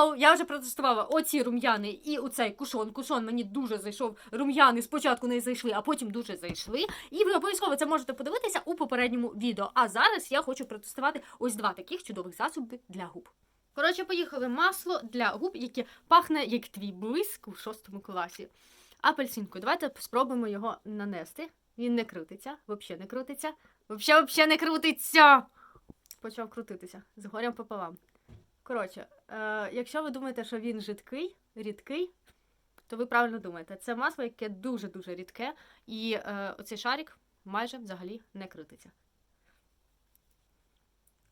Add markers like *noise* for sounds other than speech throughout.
Hello! Я вже протестувала оці рум'яни і оцей кушон. Кушон мені дуже зайшов. Рум'яни спочатку не зайшли, а потім дуже зайшли. І ви обов'язково це можете подивитися у попередньому відео. А зараз я хочу протестувати ось два таких чудових засоби для губ. Коротше, поїхали масло для губ, яке пахне як твій блиск у шостому класі. Апельсинку. Давайте спробуємо його нанести. Він не крутиться, взагалі не крутиться. Взагалі, не крутиться. Почав крутитися. З горем пополам. Коротше, якщо ви думаєте, що він жидкий, рідкий, то ви правильно думаєте. Це масло, яке дуже-дуже рідке, і е, оцей шарик майже взагалі не крутиться.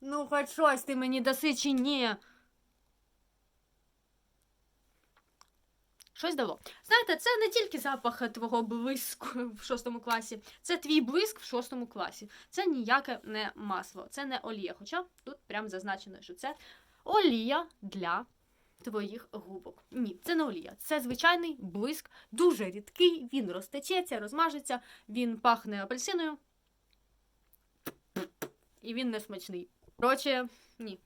Ну, хоч щось ти мені даси чи ні. Щось дало. Знаєте, це не тільки запах твого блиску в шостому класі, це твій блиск в шостому класі. Це ніяке не масло, це не олія. Хоча тут прям зазначено, що це олія для твоїх губок. Ні, це не олія. Це звичайний блиск, дуже рідкий, він розтечеться, розмажеться, він пахне апельсиною. І він не смачний. Коротше, ні.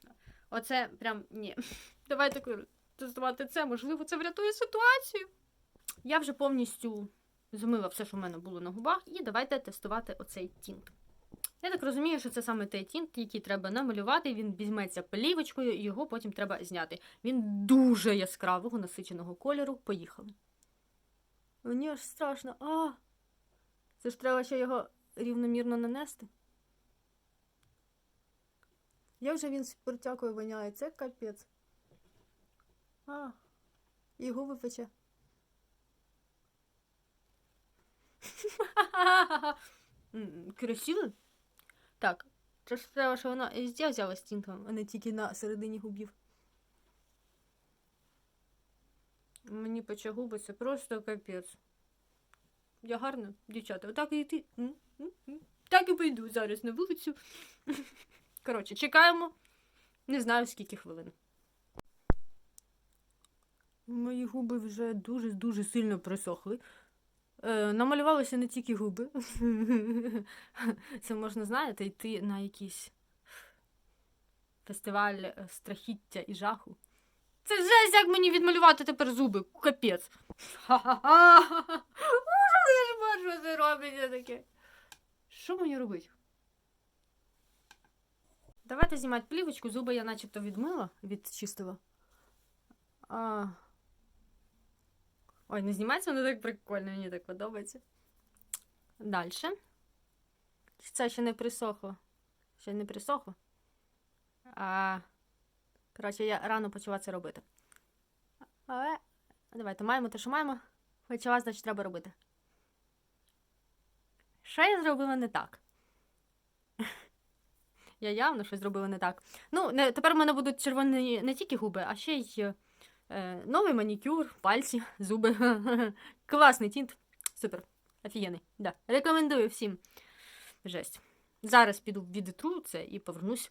Оце прям ні. *laughs* Давайте тестувати це, можливо, це врятує ситуацію. Я вже повністю змила все, що в мене було на губах, і давайте тестувати оцей тінт. Я так розумію, що це саме той тінт, який треба намалювати. Він візьметься плівочкою, і його потім треба зняти. Він дуже яскравого насиченого кольору. Поїхали. Мені аж страшно. А! Це ж треба ще його рівномірно нанести. Я вже він з пертякою воняє, це капець. А, і губи пече. *laughs* Красиво? Так, це ж треба, що вона здесь взяла з а не тільки на середині губів. Мені пече губи, це просто капець. Я гарна, дівчата, отак і йти. Так і пойду зараз на вулицю. *laughs* Коротше, чекаємо. Не знаю скільки хвилин. Мої губи вже дуже-дуже сильно присохли. Е, намалювалися не тільки губи. *laughs* Це можна, знаєте, йти на якийсь фестиваль е, страхіття і жаху. Це жесть, як мені відмалювати тепер зуби. Капець. Ха-ха-ха. Я ж бачу, що робиться таке. Що мені робити? Давайте знімати плівочку, зуби я начебто відмила, відчистила. А... Ой, не знімається, воно так прикольно, мені так подобається. Далі. Це ще не присохло. Ще не присохло. А... Коротше, я рано почала це робити. Але давайте маємо те, що маємо. Почала, значить, треба робити. Що я зробила не так? *laughs* Я явно щось зробила не так. Ну, не, тепер у мене будуть червоні не тільки губи, а ще й е, новий манікюр, пальці, зуби. *laughs* Класний тінт. Супер. Офігенний. Да. Рекомендую всім. Жесть. Зараз піду відітру і повернусь.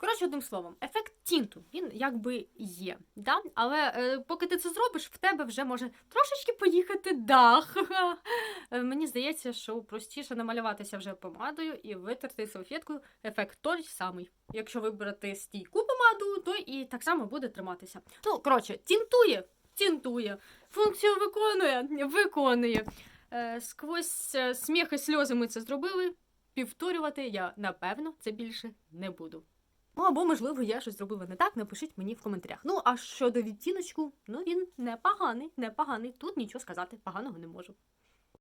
Коротше, одним словом, ефект тінту, він якби є. Да? Але е, поки ти це зробиш, в тебе вже може трошечки поїхати дах. *laughs* Е, Мені здається, що простіше намалюватися вже помадою і витерти салфеткою ефект той самий. Якщо вибрати стійку помаду, то і так само буде триматися. Ну, коротше, тінтує, тінтує, функцію виконує, виконує. Е, сквозь е, сміх і сльози ми це зробили. Півторювати я, напевно, це більше не буду. Ну, або, можливо, я щось зробила не так, напишіть мені в коментарях. Ну, а щодо відтіночку, ну він непоганий, непоганий. Тут нічого сказати, поганого не можу.